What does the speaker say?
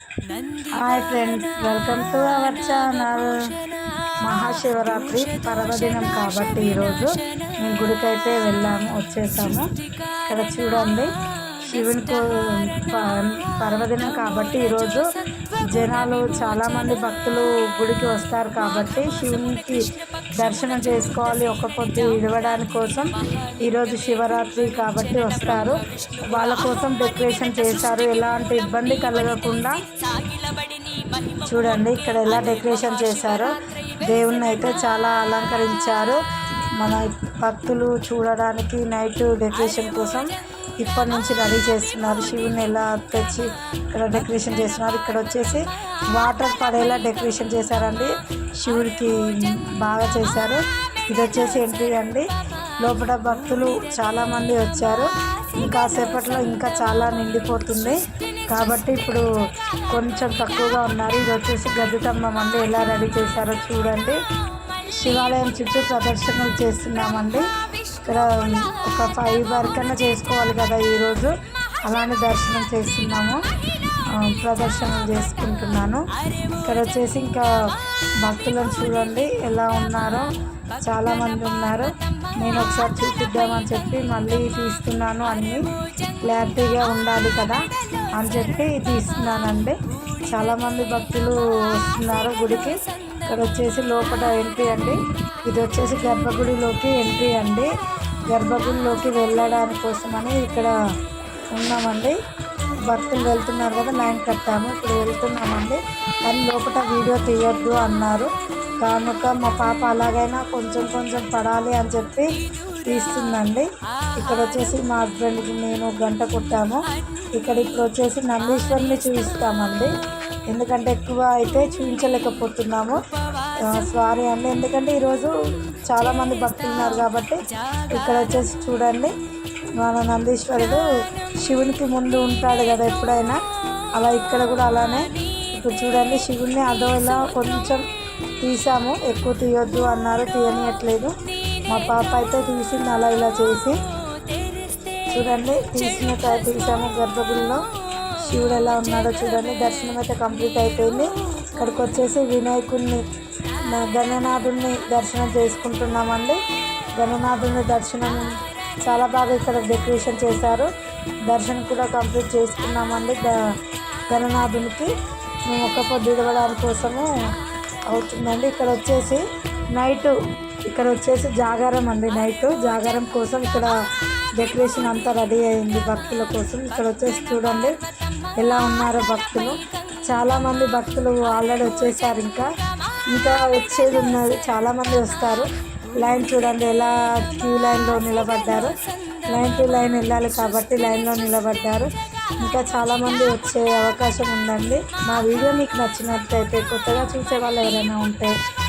Hi friends welcome to our channel Mahashivaratri పర్వదినం కాబట్టి ఈరోజు మేము గుడికి అయితే వెళ్ళాము వచ్చేసాము. ఇక్కడ చూడండి. శివుని పర్వదినం కాబట్టి ఈరోజు జనాలు చాలామంది భక్తులు గుడికి వస్తారు కాబట్టి శివునికి దర్శనం చేసుకోవాలి ఒక పొద్దు ఇడవడానికి కోసం ఈరోజు శివరాత్రి కాబట్టి వస్తారు. వాళ్ళ కోసం డెకరేషన్ చేశారు. ఎలాంటి ఇబ్బంది కలగకుండా చూడండి ఇక్కడ ఎలా డెకరేషన్ చేశారో. దేవుణ్ణి అయితే చాలా అలంకరించారు. మన భక్తులు చూడడానికి నైట్ డెకరేషన్ కోసం ఇప్పటి నుంచి రెడీ చేస్తున్నారు. శివుని ఎలా తెచ్చి ఇక్కడ డెకరేషన్ చేస్తున్నారు. ఇక్కడ వచ్చేసి వాటర్ పడేలా డెకరేషన్ చేశారండి. శివుడికి బాగా చేశారు. ఇది వచ్చేసి ఎంట్రీ అండి. లోపల భక్తులు చాలామంది వచ్చారు. ఇంకా సేపట్లో ఇంకా చాలా నిండిపోతుంది. కాబట్టి ఇప్పుడు కొంచెం తక్కువగా ఉన్నారు. ఇది వచ్చేసి గద్దెతమ్మ మంది ఎలా రెడీ చేశారో చూడండి. శివాలయం చుట్టూ ప్రదర్శనలు చేస్తున్నామండి. ఇక్కడ ఒక ఫైవ్ వరకన్నా చేసుకోవాలి కదా ఈరోజు. అలానే దర్శనం చేస్తున్నాము. ప్రదర్శనలు చేసుకుంటున్నాను. ఇక్కడ వచ్చేసి ఇంకా భక్తులను చూడండి ఎలా ఉన్నారో. చాలామంది ఉన్నారు. నేను ఒకసారి చూపిద్దామని చెప్పి మళ్ళీ తీస్తున్నాను అన్నీ. క్లారిటీగా ఉండాలి కదా అని చెప్పి తీస్తున్నానండి. చాలామంది భక్తులు వస్తున్నారు గుడికి. ఇక్కడ వచ్చేసి లోపల ఎంట్రీ అండి. ఇది వచ్చేసి గర్భగుడిలోకి ఎంట్రీ అండి. గర్భగుడిలోకి వెళ్ళడానికి కోసమని ఇక్కడ ఉన్నామండి. భక్తులు వెళ్తున్నారు కదా లైన్ కట్టాము. ఇప్పుడు వెళ్తున్నామండి. కానీ లోపల వీడియో తీయొద్దు అన్నారు. కనుక మా పాప అలాగైనా కొంచెం కొంచెం పడాలి అని చెప్పి తీస్తుందండి. ఇక్కడ వచ్చేసి మా హస్బెండ్కి నేను గంట కొట్టాము. ఇక్కడ ఇప్పుడు వచ్చేసి నందీశ్వరిని చూపిస్తామండి. ఎందుకంటే ఎక్కువ అయితే చూపించలేకపోతున్నాము. సారీ అండి. ఎందుకంటే ఈరోజు చాలామంది భక్తులు ఉన్నారు కాబట్టి ఇక్కడ వచ్చేసి చూడండి. మన నందీశ్వరుడు శివునికి ముందు ఉంటాడు కదా ఎప్పుడైనా. అలా ఇక్కడ కూడా అలానే. ఇప్పుడు చూడండి శివుణ్ణి అదోలా కొంచెం తీసాము. ఎక్కువ తీయొద్దు అన్నారు తీయనియట్లేదు. మా పాప అయితే తీసింది అలా ఇలా చేసి. చూడండి తీసిన తీసాము గర్భగుడిలో శివుడు ఎలా ఉన్నాడో చూడండి. దర్శనం అయితే కంప్లీట్ అయిపోయింది. ఇక్కడికి వచ్చేసి వినాయకుడిని గణనాథుడిని దర్శనం చేసుకుంటున్నామండి. గణనాథుని దర్శనం చాలా బాగా ఇక్కడ డెకరేషన్ చేశారు. దర్శనం కూడా కంప్లీట్ చేసుకున్నామండి గణనాథునికి. మేము ఒక్క పొద్దు ఇవ్వడానికి కోసము అవుతుందండి. ఇక్కడ వచ్చేసి నైట్ ఇక్కడ వచ్చేసి జాగారం అండి నైట్. జాగారం కోసం ఇక్కడ డెకరేషన్ అంతా రెడీ అయింది భక్తుల కోసం. ఇక్కడ వచ్చేసి చూడండి ఎలా ఉన్నారో భక్తులు. చాలామంది భక్తులు ఆల్రెడీ వచ్చేసారు ఇంకా. ఇంకా వచ్చేది ఉన్నది. చాలామంది వస్తారు. లైన్ చూడండి ఎలా క్యూ లైన్లో నిలబడ్డారు. లైన్ టు లైన్ వెళ్ళాలి కాబట్టి లైన్లో నిలబడ్డారు. ఇంకా చాలామంది వచ్చే అవకాశం ఉందండి. మా వీడియో మీకు నచ్చినట్లయితే కొత్తగా చూసే వాళ్ళు ఎవరైనా ఉంటే